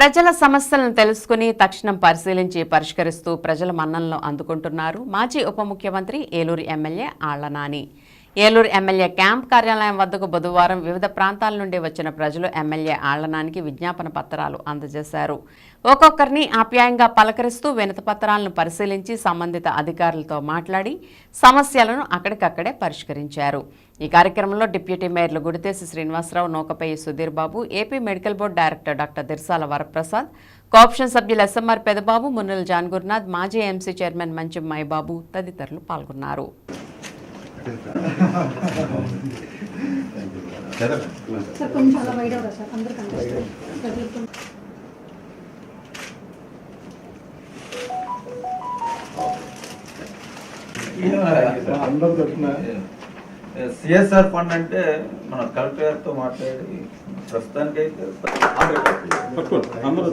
ప్రజల సమస్యలను తెలుసుకుని తక్షణం పరిశీలించి పరిష్కరిస్తూ ప్రజల మన్ననలు అందుకుంటున్నారు. మాజీ ఉప ముఖ్యమంత్రి Eluru MLA Alla Nani Eluru MLA camp కార్యాలయం వద్దకు బుధవారం వివిధ ప్రాంతాల నుండి వచ్చిన ప్రజలు ఎమ్మెల్యే ఆళ్ళనానికి విజ్ఞాపన పత్రాలు అందజేశారు. ఒక్కొక్కరిని ఆప్యాయంగా పలకరిస్తూ వినత పత్రాలను పరిశీలించి సంబంధిత అధికారులతో మాట్లాడి సమస్యలను అక్కడికక్కడే పరిష్కరించారు. ఈ కార్యక్రమంలో deputy మేయర్లు Guditesi Srinivasarao Nukapeyi Sudhir Babu AP medical board director doctor Dirsala Varaprasad cooption సభ్యులు ఎస్ఎంఆర్ పెదబాబు మున్నుల జాన్ గురునాథ్ మాజీ ఎంసీ చైర్మన్ మంచం మైబాబు తదితరులు పాల్గొన్నారు. సార్ కొంచెం అలా వైడ్ అవుతా సార్ అందరు కనిపిస్తారు సిఎస్ఆర్ ఫండ్ అంటే మన కలెక్టర్ గారితో మాట్లాడి ప్రస్తుతానికి అయితే పట్టుకోండి అందరూ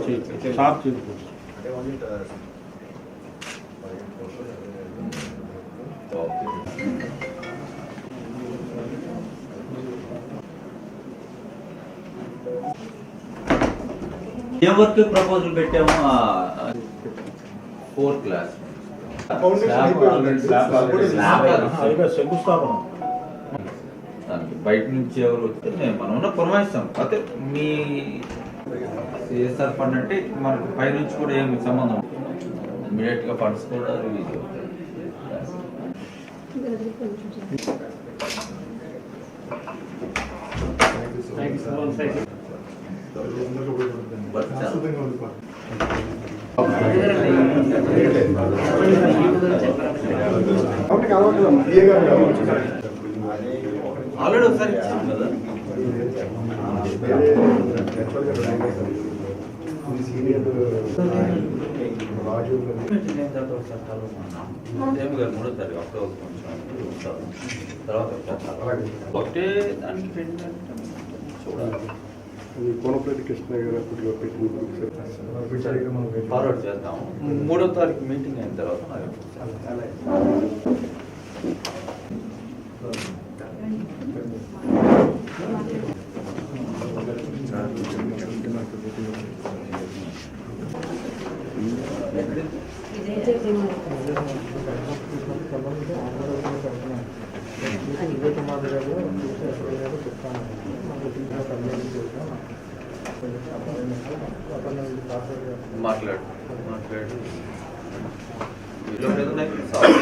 ఏ వర్క్ ప్రపోజల్ పెట్టాము? Fourth class. దానికి బయట నుంచి ఎవరు వస్తే మేము మనం ఉన్న పురమాయిస్తాం. అయితే మీ సిఎస్ఆర్ ఫండ్ అంటే మనకు పై నుంచి కూడా ఏమి సంబంధం ఇమీడియట్గా ఫండ్స్ కూడా రిలీజ్ అవుతాయి. బట్ ఆల్రెడీ ఒకసారి ఇచ్చాం కదా మూడో తారీఖు అక్టోబర్ కొంచెం తర్వాత ఒకటే దానికి చూడాలి చూడాలి కోనపల్లి కృష్ణ గారు అప్పట్లో పెట్టిన ఫార్వర్డ్ చేద్దాం మూడో తారీఖు మీటింగ్ అయిన తర్వాత చెప్తాను. మీలో ఏదైనా సాల్వ్ చేసి, ఉమ్, మీరు ఉండండి నువ్వు రావు